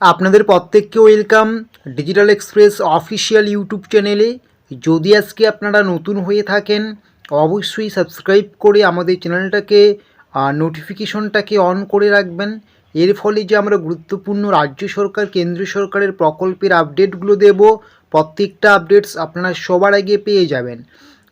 আপনাদের প্রত্যেককে welcome digital express official YouTube চ্যানেলে যদি আজকে আপনারা নতুন হয়ে থাকেন, অবশ্যই সাবস্ক্রাইব করে আমাদের চ্যানেলটাকে নোটিফিকেশনটাকে অন করে রাখবেন। এর ফলে যে আমরা গুরুত্বপূর্ণ রাজ্য সরকার কেন্দ্রীয় সরকারের প্রকল্পের আপডেটগুলো দেব, প্রত্যেকটা আপডেটস আপনারা সবার আগে পেয়ে যাবেন।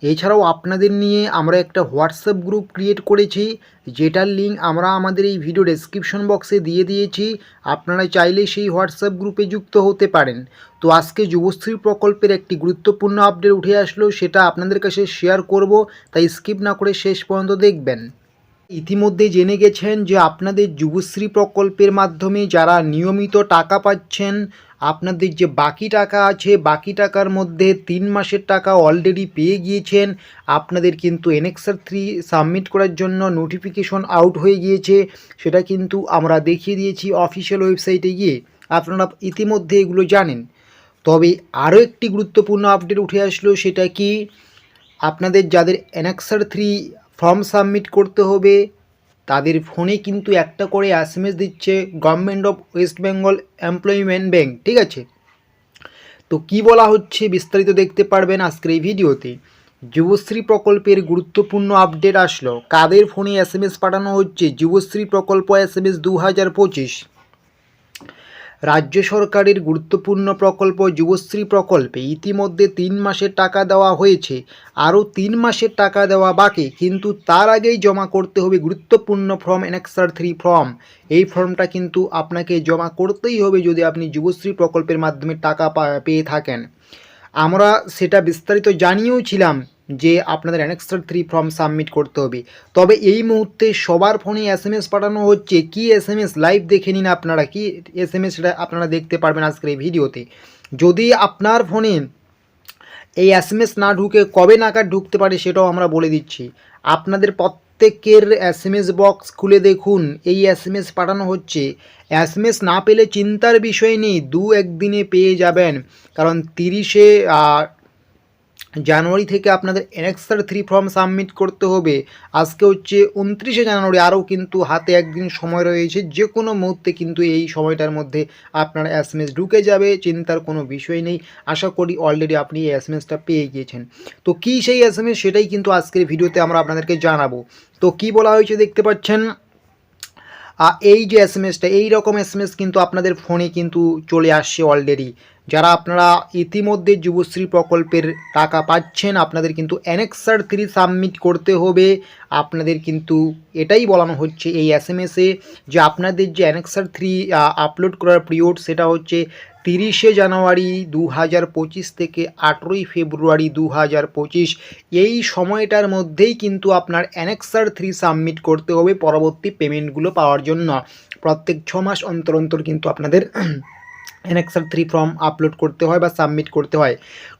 এছাড়াও আপনাদের নিয়ে আমরা একটা হোয়াটসঅ্যাপ গ্রুপ ক্রিয়েট করেছি, যেটার লিঙ্ক আমরা আমাদের এই ভিডিও ডেসক্রিপশন বক্সে দিয়ে দিয়েছি। আপনারা চাইলে সেই হোয়াটসঅ্যাপ গ্রুপে যুক্ত হতে পারেন। তো আজকে যুবশ্রী প্রকল্পের একটি গুরুত্বপূর্ণ আপডেট উঠে আসলো, সেটা আপনাদের কাছে শেয়ার করব, তাই স্কিপ না করে শেষ পর্যন্ত দেখবেন। ইতিমধ্যে জেনে গেছেন যে আপনাদের যুবশ্রী প্রকল্পের মাধ্যমে যারা নিয়মিত টাকা পাচ্ছেন আপনাদের যে বাকি টাকা আছে, বাকি টাকার মধ্যে তিন মাসের টাকা অলরেডি পেয়ে গিয়েছেন। আপনাদের কিন্তু এনএক্সার থ্রি সাবমিট করার জন্য নোটিফিকেশন আউট হয়ে গিয়েছে। সেটা কিন্তু আমরা দেখিয়ে দিয়েছি অফিসিয়াল ওয়েবসাইটে গিয়ে। আপনারা ইতিমধ্যে এগুলো জানেন। তবে আরও একটি গুরুত্বপূর্ণ আপডেট উঠে আসলো, সেটা কি? আপনাদের যাদের অ্যানাক্সার থ্রি ফর্ম সাবমিট করতে হবে তাদের ফোনে কিন্তু একটা করে এস দিচ্ছে government of West Bengal employment bank ঠিক আছে? তো কি বলা হচ্ছে বিস্তারিত দেখতে পারবেন আজকের এই ভিডিওতে। যুবশ্রী প্রকল্পের গুরুত্বপূর্ণ আপডেট আসলো। কাদের ফোনে এস পাঠানো হচ্ছে? যুবশ্রী প্রকল্প এস দু হাজার পঁচিশ। রাজ্য সরকারের গুরুত্বপূর্ণ প্রকল্প যুবশ্রী প্রকল্পে ইতিমধ্যে তিন মাসের টাকা দেওয়া হয়েছে। আরও তিন মাসের টাকা দেওয়া বাকি, কিন্তু তার আগেই জমা করতে হবে গুরুত্বপূর্ণ ফর্ম এনএক্সার থ্রি ফর্ম। এই ফর্মটা কিন্তু আপনাকে জমা করতেই হবে যদি আপনি যুবশ্রী প্রকল্পের মাধ্যমে টাকা পেয়ে থাকেন। আমরা সেটা বিস্তারিত জানিয়েও ছিলাম যে আপনাদের অ্যানেক্সার থ্রি ফর্ম সাবমিট করতে হবে। তবে এই মুহূর্তে সবার ফোনে এস পাঠানো হচ্ছে। কি এস লাইভ দেখে নিন আপনারা। কি এস সেটা আপনারা দেখতে পারবেন আজকের এই ভিডিওতে। যদি আপনার ফোনে এই এস এম না ঢুকে কবে নাগাদ ঢুকতে পারে সেটাও আমরা বলে দিচ্ছি। আপনাদের প্রত্যেকের এস বক্স খুলে দেখুন। এই এস পাঠানো হচ্ছে। এস না পেলে চিন্তার বিষয় নেই। দু একদিনে পেয়ে যাবেন। কারণ তিরিশে জানুয়ারি থেকে আপনাদের এনএক্সার থ্রি ফর্ম সাবমিট করতে হবে। আজকে হচ্ছে উনত্রিশে জানুয়ারি আরও কিন্তু হাতে একদিন সময় রয়েছে। যে কোনো মুহূর্তে কিন্তু এই সময়টার মধ্যে আপনার এস এম ঢুকে যাবে, চিন্তার কোনো বিষয় নেই। আশা করি অলরেডি আপনি এই এস পেয়ে গিয়েছেন। তো কী সেই এস এম সেটাই কিন্তু আজকের ভিডিওতে আমরা আপনাদেরকে জানাব। তো কি বলা হয়েছে দেখতে পাচ্ছেন? এই যে এস এম এসটা এই রকম এস কিন্তু আপনাদের ফোনে কিন্তু চলে আসছে অলরেডি যারা আপনারা ইতিমধ্যে যুবশ্রী প্রকল্পের টাকা পাচ্ছেন, আপনাদের কিন্তু অ্যানেক্সার থ্রি সাবমিট করতে হবে। আপনাদের কিন্তু এটাই বলানো হচ্ছে এই এস এম এসে যে আপনাদের যে অ্যানেক্সার থ্রি আপলোড করার পিরিয়ড সেটা হচ্ছে তিরিশে জানুয়ারি দু পঁচিশ থেকে আঠেরোই ফেব্রুয়ারি দু পঁচিশ। এই সময়টার মধ্যেই কিন্তু আপনার অ্যানেক্সার থ্রি সাবমিট করতে হবে পরবর্তী পেমেন্টগুলো পাওয়ার জন্য। প্রত্যেক ছ মাস অন্তর অন্তর কিন্তু আপনাদের এনএক্সার থ্রি ফর্ম আপলোড করতে হয় বা সাবমিট করতে হয়।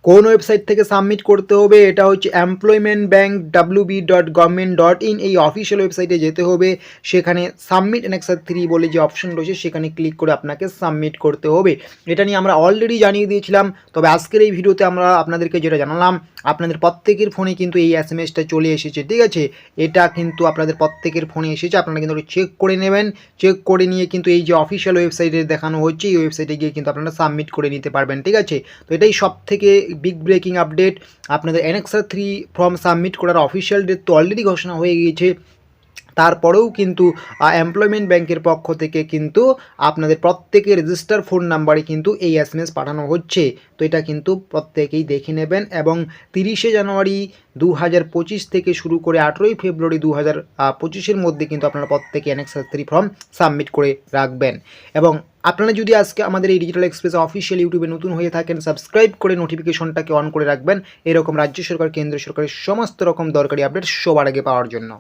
কোন ওয়েবসাইট থেকে সাবমিট করতে হবে? এটা হচ্ছে employment bank W B dot government dot in এই অফিসিয়াল ওয়েবসাইটে যেতে হবে। সেখানে সাবমিট এনএক্সার থ্রি বলে যে অপশন রয়েছে, সেখানে ক্লিক করে আপনাকে সাবমিট করতে হবে। এটা নিয়ে আমরা অলরেডি জানিয়ে দিয়েছিলাম। তবে আজকের এই ভিডিওতে আমরা আপনাদেরকে যেটা জানালাম, আপনাদের প্রত্যেকের ফোনে কিন্তু এই এস এম এসটা চলে এসেছে, ঠিক আছে? এটা কিন্তু আপনাদের প্রত্যেকের ফোনে এসেছে, আপনারা কিন্তু চেক করে নেবেন। চেক করে নিয়ে কিন্তু এই যে অফিসিয়াল ওয়েবসাইটে দেখানো হচ্ছে, এই ওয়েবসাইটে গিয়ে কিন্তু আপনারা সাবমিট করে নিতে পারবেন, ঠিক আছে? তো এটাই সব থেকে বিগ ব্রেকিং আপডেট আপনাদের এনএক্সার থ্রি ফর্ম সাবমিট করার অফিসিয়াল ডেট তো অলরেডি ঘোষণা হয়ে গিয়েছে। তারপরেও কিন্তু এমপ্লয়মেন্ট ব্যাংকের পক্ষ থেকে কিন্তু আপনাদের প্রত্যেকের রেজিস্টার ফোন নাম্বারে কিন্তু এই এস পাঠানো হচ্ছে। তো এটা কিন্তু প্রত্যেকেই দেখে নেবেন এবং তিরিশে জানুয়ারি দু হাজার পঁচিশ থেকে শুরু করে আঠেরোই ফেব্রুয়ারি দু হাজার পঁচিশের মধ্যে কিন্তু আপনারা প্রত্যেকে এনএক্সার থ্রি ফর্ম সাবমিট করে রাখবেন। এবং আপনারা যদি আজকে আমাদের এই ডিজিটাল এক্সপ্রেস অফিসিয়াল ইউটিউবে নতুন হয়ে থাকেন সাবস্ক্রাইব করে নোটিফিকেশনটাকে অন করে রাখবেন। এরকম রাজ্য সরকার, কেন্দ্র সরকারের সমস্ত রকম দরকারি আপডেট সবার আগে পাওয়ার জন্য।